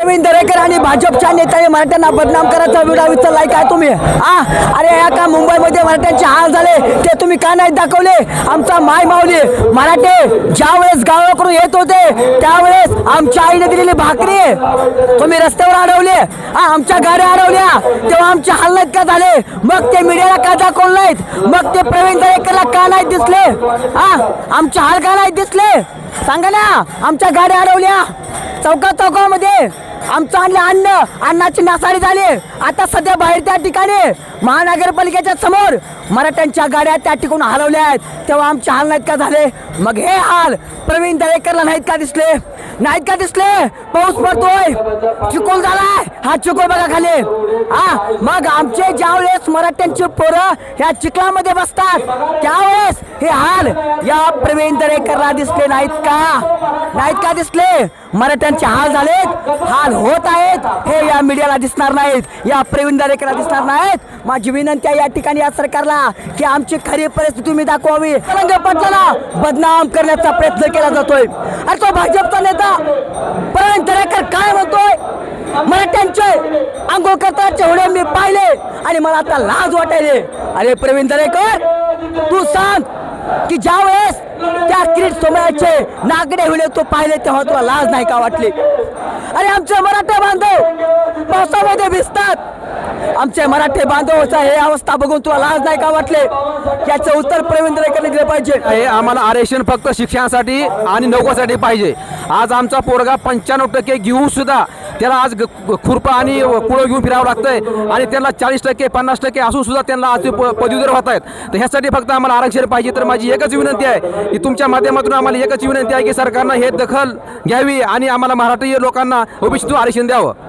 प्रवीण दरेकर आणि भाजपच्या नेत्याने मराठ्यांना बदनाम करायचा व्हिडिओ विचारलाय काय तुम्ही. आ अरे या का मुंबईमध्ये मराठ्यांचे हाल झाले? ते तुम्ही का नाही दाखवले? आमचा माय माऊली मराठे ज्या वेळेस गावाकडून येत होते त्यावेळेस आमच्या आईने दिलेली भाकरी तुम्ही रस्त्यावर अडवले. हा आमच्या गाड्या अडवल्या. तेव्हा आमचे हाल नाहीत का झाले? मग ते मीडियाला का दाखवलं नाहीत? मग ते प्रवीण दरेकरला का नाही दिसले? हा आमचे हाल का नाही दिसले? सांगा ना आमच्या गाड्या अडवल्या. चौका चौकामध्ये आमचं आणलं अन्न. अन्नाची नासाडी झाली. आता सध्या बाहेर त्या ठिकाणी महानगरपालिकेच्या समोर मराठ्यांच्या गाड्या त्या ठिकाणी हलवल्या आहेत. तेव्हा आमचे हाल नाहीत का झाले? मग हे हाल प्रवीण दरेकरला नाहीत का दिसले? नाहीत का दिसले? पाऊस पडतोय. चिकोल झालाय. हा चिकोल बघा खाली. हा मग आमचे ज्यावेळेस मराठ्यांची पोरं ह्या चिखलामध्ये बसतात त्यावेळेस हे हाल या प्रवीण दरेकरला दिसले नाहीत का? नाहीत का दिसले? मराठ्यांचे हाल झालेत हाल होत आहेत. हे या मीडियाला दिसणार नाहीत या प्रवीण दरेकरला दिसणार नाहीत. माझी विनंती आहे या ठिकाणी या सरकारला की आमची खरी परिस्थिती तुम्ही दाखवावी. रंग पाटलाला बदनाम करण्याचा प्रयत्न केला जातोय. अरे तो भाजपचा नेता प्रवीण दरेकर काय म्हणतोय? मराठ्यांचे आंघोळ करताचे व्हिडिओ मी पाहिले आणि मला आता लाज वाटायले. अरे प्रवीण दरेकर तू सांग की ज्या वेळेस त्या क्रीड सोमयाचे नागडे व्हिडिओ तो पाहिले तेव्हा तुला लाज नाही का वाटली? अरे आमचे मराठे बांधव पावसामध्ये भिजतात. आमचे मराठे बांधवाचा हे अवस्था बघून तुला लाज नाही का वाटले? याचं उत्तर प्रवीण दिले दिलं पाहिजे. हे आम्हाला आरक्षण फक्त शिक्षणासाठी आणि नोकरीसाठी पाहिजे. आज आमचा पोरगा पंच्याण्णव टक्के घेऊन सुद्धा त्याला आज खुरपा आणि कुळं घेऊन फिरावं लागतंय. आणि त्यांना चाळीस टक्के पन्नास टक्के असून सुद्धा त्यांना आज पदवीधर होत आहेत तर ह्यासाठी फक्त आम्हाला आरक्षण पाहिजे. तर माझी एकच विनंती आहे की तुमच्या माध्यमातून आम्हाला एकच विनंती आहे की सरकारनं हे दखल घ्यावी आणि आम्हाला मराठी लोकांना ओबीसीतून आरक्षण द्यावं.